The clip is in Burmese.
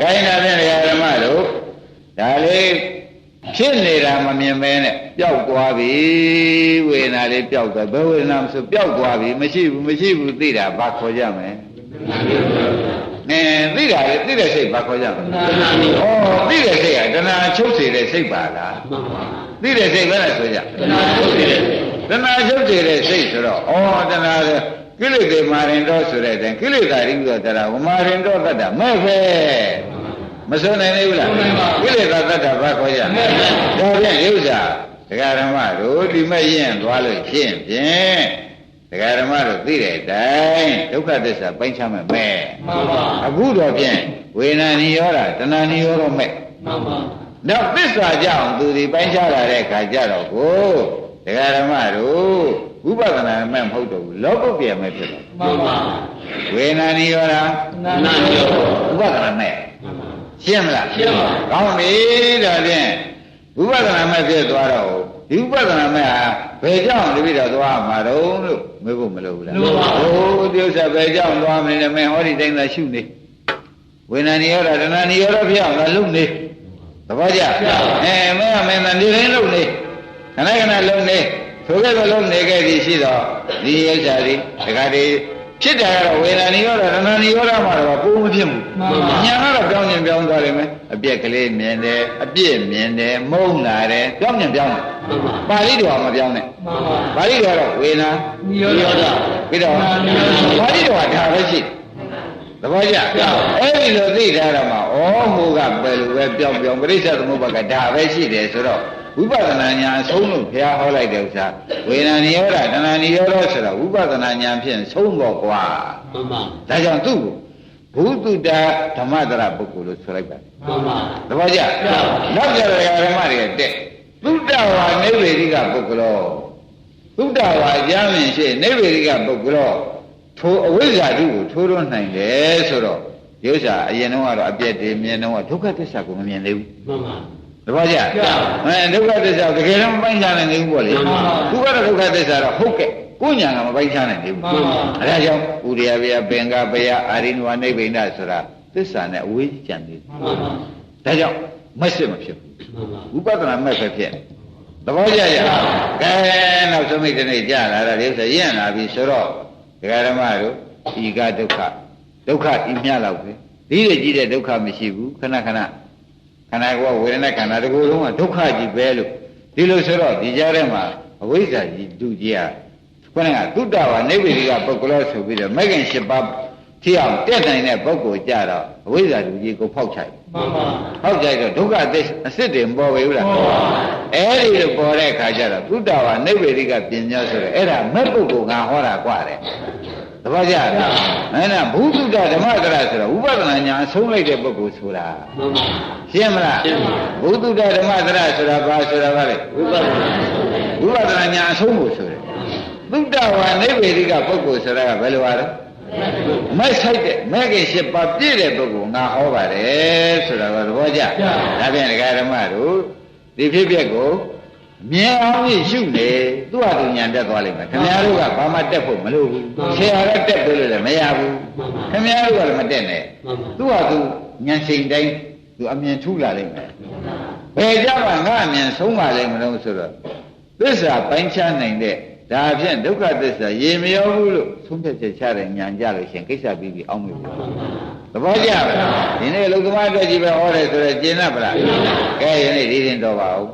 ခိုင်းတာဖြင့်ဓမ္မတို့ဒါလေးဖြစ်နေတာမမြင်မဲနဲ့ပျောက်သွားပြီဝေဒနာလေးပျောက်သွားဘယ်ဝေဒနာမဆိုပျောက်သွားပြီမရှိဘူးမရှိဘူးသိတာဘာခေါ်ကြမလဲအဲသိတာလေသိတဲ့စိတ်ဘာခေါ်ကြမလဲဩသိတဲ့စိတ်ကတဏှာချုပ်စေတဲ့စိတ်ပါလားသိတဲ့စိတ်ပဲလားဆိုကြတဏှာချုပ်စေတဲ့ တဏှာချုပ်စေတဲ့စိတ်ဆိုတော့ဩတဏှာကိလေသာမာရင်တော့ဆိုတဲ့အတိုင်းကိလေသာရိဥဒ္ဒတာဝမာရင်တော့တတ်တာမဲ့ပဲမစွနိုင်သေးဘူးလားကိလေသာတတ်တာဘာခေါ်ကြလဲဒါဖြင့်ဥစ္စာဒကာဓမ္မတို့ဒီမဲ့ရင်သွားလို့ရှင်းဖြင့်ဒကာဓမ္မတို့သိတဲ့အတိုင်းဒုက္ခသစ္စာပိုင်းခြားမဲ့မဲ့မှန်ပါအခုတော့ဖြင့်ဝေဒနာနိရောဓတဏှာနိရောဓမဲ့မှန်ပါတော့သစ္စာကြောင့်သူဒီပိုင်းခြားလာတဲ့ခါကြတော့ကို ဒကာဓမ္မတို့ဝိပဿနာမဲ့မဟုတ်တော့ဘူးလောကုတ္တရာမဲ့ဖြစ်တယ်မှန်ပါဝေဒနာနိရောဓတဏှာနိရောဓဝိပဿနာမဲ့ရှင်းမလားရှင်းပါကောင်းပြီဒါဖြင့်ဝိပဿနာမဲ့ဖြစ်သွားတော့ဒီဥပဒနာမဲ့ဟာဘယ်ကြောင့်တပိတော့သွားမှာတော့လို့မေးဖို့မလိုဘူးလားမလိုပါဘူးဟိုဒီဥစ္စာဘယ်ကြောင့်သွားမလဲနဲ့မင်းဟောဒီတိုင်းသာရှုနေဝိညာဉ်ရောဓတဏှာရောဓဖြစ်အောင်လည်းလုံနေသဘောကျအဲမင်းကမင်းသာနေတိုင်းလုံနေ ခဏခဏလုံနေဆိုခဲ့တော့လုံနေခဲ့ပြီရှိတော့ဒီဥစ္စာဒီဒကာဒီဖြစ်တယ်ကတော့ဝေဒနာရောဓတဏှာရောဓမှာတော့ပုံမဖြစ်ဘူးညာကတော့ပြောင်းရင်ပြောင်းသွားလိမ့်မယ်အပြက်ကလေးမြင်တယ်အပြစ်မြင်တယ်မုန်းလာတယ်ပြောင်းရင်ပြောင်းတယ်ပါဠိတော်မပြောင်းနဲ့ပါဠိတော်တော့ဝေဒနာရောဓပြီးတော့ပါဠိတော်ကဒါပဲရှိသဘောကျအဲ့ဒီလိုသိထားတော့မှဩမူကပဲလို့ပဲပြောင်းပြောင်းပရိစ္ဆေသမုပ္ပါကဒါပဲရှိတယ်ဆိုတော့ ဝိပဿနာဉာဏ်အဆုံးလို့ဘုရားဟောလိုက်တဲ့ဥစ္စာဝေဒနာနိရောဓတဏှာနိရောဓဆိုတော့ဝိပဿနာဉာဏ်ဖြင့်ဆုံးတော့ကွာမှန်ပါဒါကြောင့်သူ့ကိုဘုသူတဓမ္မတရပုဂ္ဂိုလ်လို့ဆိုလိုက်ပါမှန်ပါသဘောကျနောက်ကြတဲ့ဓမ္မတွေတက်သုတ္တဝါနိဗ္ဗေဒိကပုဂ္ဂလောသုတ္တဝါအကျမ်းမြင်ရှိနိဗ္ဗေဒိကပုဂ္ဂလောထိုအဝိဇ္ဇာတုကိုထိုးထွန်းနိုင်တယ်ဆိုတော့ဒီဥစ္စာအရင်တော့ကတော့အပြည့်တည်းမြင်တော့ဒုက္ခသစ္စာကိုမမြင်သေးဘူးမှန်ပါ တပည့်ကြအဲဒုက္ခသစ္စာတကယ်တော့မပိုင်းခြားနိုင်ဘူးပေါ့လေသူကတော့ဒုက္ခသစ္စာတော့ဟုတ်ကဲ့ကိုညာကမပိုင်းခြားနိုင်ဘူးအဲဒါကြောင့်ဥရိယဗျာပင်ကဗျာအာရိနဝနိဗ္ဗိန္ဒဆိုတာသစ္စာနဲ့အဝေးကြံနေတယ်ဒါကြောင့်မက်စစ်မဖြစ်ဘူးဝိပဿနာမက်ပဲဖြစ်သဘောကျကြကဲနောက်သမိတ်တနေ့ကြာလာတာဒီဥစ္စာရင့်လာပြီဆိုတော့ဒကာဓမ္မတို့ဤကဒုက္ခဒုက္ခဤမြလောက်ပဲဒီလိုကြည့်တဲ့ဒုက္ခမရှိဘူးခဏခဏခ န္ဓာကိုယ်ဝေဒနာခန္ဓာတကူလုံးကဒုက္ခကြီးပဲလို့ဒီလိုဆိုတော့ဒီကြားထဲမှာအဝိဇ္ဇာကြီးဒုကြီးอ่ะခုနကသုတ္တဝါနိဗ္ဗေဒိကပုဂ္ဂလောဆိုပြီးတော့မဂ္ဂင်၈ပါးထီအောင်တက်နိုင်တဲ့ပုဂ္ဂိုလ်ကြတော့အဝိဇ္ဇာဒုကြီးကိုဖောက်ချိုက်မှန်ပါဖောက်ချိုက်တော့ဒုက္ခအစစ်တွေမပေါ်ဘူးလားပေါ်ပါအဲ့ဒီလိုပေါ်တဲ့အခါကျတော့သုတ္တဝါနိဗ္ဗေဒိကပညာဆိုတော့အဲ့ဒါမဲ့ပုဂ္ဂိုလ်ကဟောတာกว่าတယ် တပည့်ကြလားမင်းကဘုသုတ္တဓမ္မတရဆိုတော့ဥပဒနာညာအဆုံးလိုက်တဲ့ပုဂ္ဂိုလ်ဆိုတာမှန်ပါရှင်းမလားရှင်းပါဘုသုတ္တဓမ္မတရဆိုတာဘာဆိုတာဘာလဲဝိပဿနာဝိပဿနာညာအဆုံးကိုဆိုတယ်သုတ္တဝါနိဗ္ဗေဒိကပုဂ္ဂိုလ်ဆိုတာကဘယ်လိုပါလဲမိုက်ဆိုင်တဲ့မဲခင်ရှိပါပြည့်တဲ့ပုဂ္ဂိုလ်ငါဟောပါတယ်ဆိုတာကသဘောကျဒါဖြင့်ဒကာဓမ္မတို့ဒီဖြစ်ဖြစ်ကို မြင်အောင်ကြီးရှုနေသူ့ဟာသူညာတက်သွားလိမ့်မယ်ခင်ဗျားတို့ကဘာမှတက်ဖို့မလိုဘူးဆရာကတက်ပေးလို့လည်းမရဘူးခင်ဗျားတို့ကလည်းမတက်နဲ့သူ့ဟာသူညာချိန်တိုင်းသူအမြင်ထူလာလိမ့်မယ်ဘယ်ကြမှာငါအမြင်ဆုံးပါလိမ့်မလို့ဆိုတော့သစ္စာပိုင်းခြားနိုင်တဲ့ ဒါဖြင့်ဒုက္ခသစ္စာရေမရောဘူးလို့သုံးဖြတ်ချက်ချတဲ့ဉာဏ်ကြလို့ရှင်ကိစ္စပြီးပြီးအောင်းလို့သဘောကျပါလားဒီနေ့လူသမားအတွက်ကြီးပဲဟောတယ်ဆိုတော့ကျင့်တတ်ပါလားကဲယနေ့ဒီရင်တော်ပါဦး